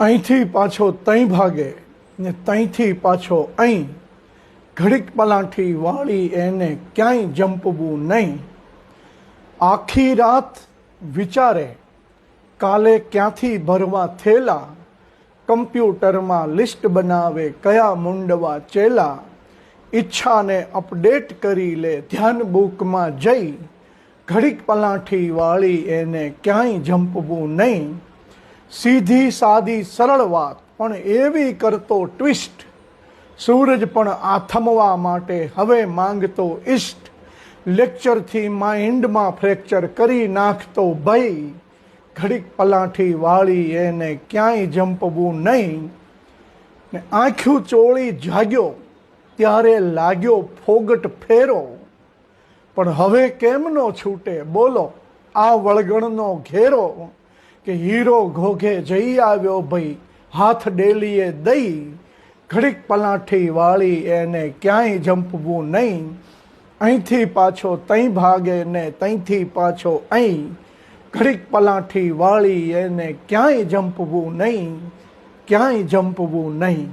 અહીંથી પાછો તઈ ભાગે ને તહીંથી પાછો અહીં. ઘડીક પલાઠી વાળી એને ક્યાંય જંપવું નહીં. આખી રાત વિચારે, કાલે ક્યાંથી ભરવા થેલા? કમ્પ્યુટરમાં લિસ્ટ બનાવે કયા મુંડવા ચેલા? ઈચ્છાને અપડેટ કરી લે ધ્યાન બુકમાં જઈ. ઘડીક પલાઠી વાળી એને ક્યાંય જંપવું નહીં. સીધી સાદી સરળ વાત, પણ એવી કરતો ટ્વિસ્ટ સૂરજ પણ આથમવા માટે હવે માંગતો ઈષ્ટ. લેક્ચરથી માઇન્ડમાં ફ્રેક્ચર કરી નાખતો ભય. ઘડીક પલાઠી વાળી એને ક્યાંય જંપવું નહીં. ને આંખ્યું ચોળી જાગ્યો, ત્યારે લાગ્યો ફોગટ ફેરો. પણ હવે કેમનો છૂટે બોલો, આ વળગણનો ઘેરો? કે હીરો ઘોઘે જઈ આવ્યો ભાઈ, હાથ ડેલીએ દઈ, ઘડીક પલાઠી વાળી એને ક્યાંય જંપવું નહીં. અહીંથી પાછો તઈ ભાગે ને તહીંથી પાછો અહીં, ઘડીક પલાઠી વાળી એને ક્યાંય જંપવું નહીં, ક્યાંય જંપવું નહીં.